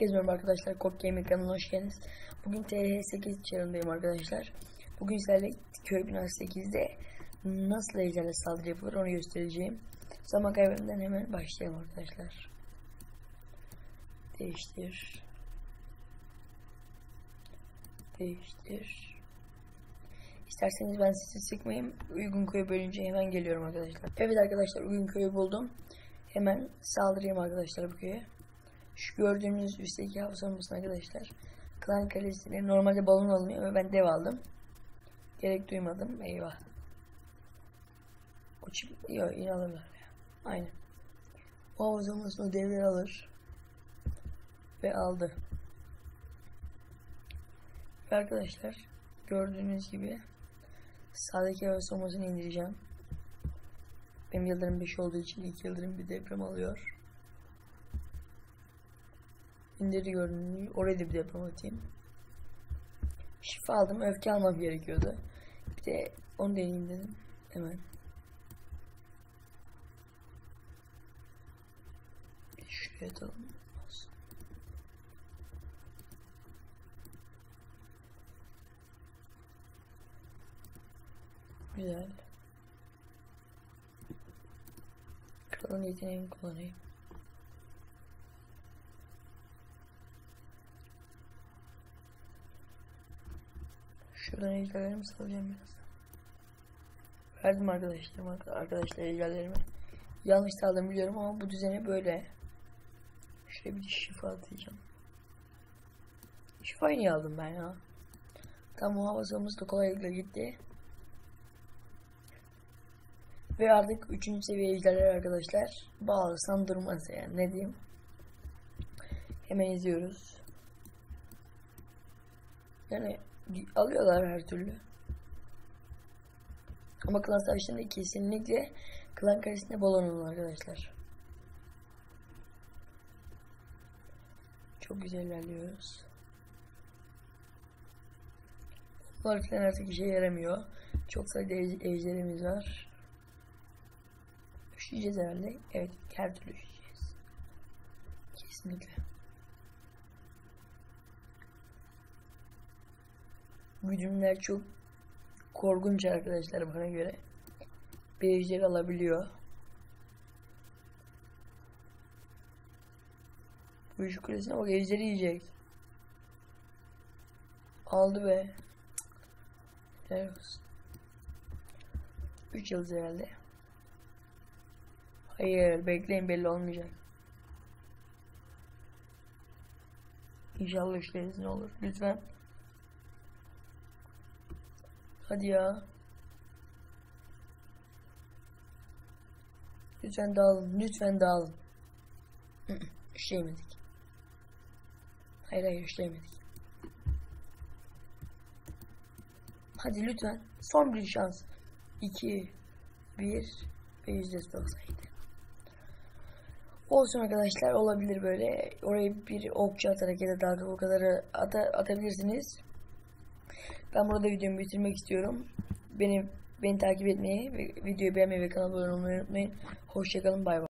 merhaba arkadaşlar. Kop Gaming kanalına hoş geldiniz. Bugün TH8 channel'dayım arkadaşlar. Bugün sizlerle köy binası 8'de nasıl ejderle saldırı yapılır onu göstereceğim. Zaman kaybetmeden hemen başlayalım arkadaşlar. Değiştir. Değiştir. İsterseniz ben sizi sıkmayayım. Uygun köyü bölünce hemen geliyorum arkadaşlar. Evet arkadaşlar uygun köyü buldum. Hemen saldırayım arkadaşlar bu köye. Şu gördüğünüz üstteki savunmasına arkadaşlar. Klan kalesine normalde balon alınıyor ama ben dev aldım. Gerek duymadım. Eyvah. O çip yok yine ya. Aynen. O savunmasını o devleri alır. Ve aldı. Ve arkadaşlar gördüğünüz gibi sağdaki savunmasını indireceğim. Benim yıldırım 5 olduğu için 2 yıldırım bir deprem alıyor. İndirdi gördüğünüz gibi. Oraya da bir deprem atayım. Şifa aldım. Öfke almam gerekiyordu. Bir de onu deneyeyim dedim. Hemen. Şuraya atalım. Güzel. Kralın yeteneğini kullanayım. Şuradan ejderlerimi salacağım biraz. Verdim arkadaşlarım arkadaşlar ejderlerimi. Yanlış saldım biliyorum ama bu düzene böyle. Şuraya bir şifa atacağım. Şifayı niye aldım ben ya? Tam muhafazamız da kolaylıkla gitti. Ve artık 3. seviye ejderler arkadaşlar. Bağırsam durmaz yani ne diyeyim. Hemen izliyoruz. Yani alıyorlar her türlü. Ama klan savaşlarında kesinlikle klan karesinde bol olun arkadaşlar. Çok güzel ilerliyoruz. Bunlar falan artık işe yaramıyor. Çok sayıda ejderimiz var. Üşüyeceğiz herhalde. Evet her türlü üşüyeceğiz. Kesinlikle. Güdümler çok korkunç arkadaşlar bana göre. Bir alabiliyor. Bu iş kulesine bak ejderi yiyecek. Aldı be. Helal olsun. 3 yıldız herhalde. Hayır bekleyin belli olmayacak. İnşallah işleriniz ne olur. Lütfen. Hadi ya. Lütfen dağılın. Lütfen dağılın. işleyemedik. Hayır hayır işleyemedik. Hadi lütfen. Son bir şans. 2 1 ve %97. Olsun arkadaşlar olabilir böyle. Oraya bir okçu atarak ya da dalga o kadarı ata, atabilirsiniz. Ben burada videomu bitirmek istiyorum. Beni beni takip etmeyi videoyu beğenmeyi ve kanala abone olmayı unutmayın. Hoşçakalın bay bay.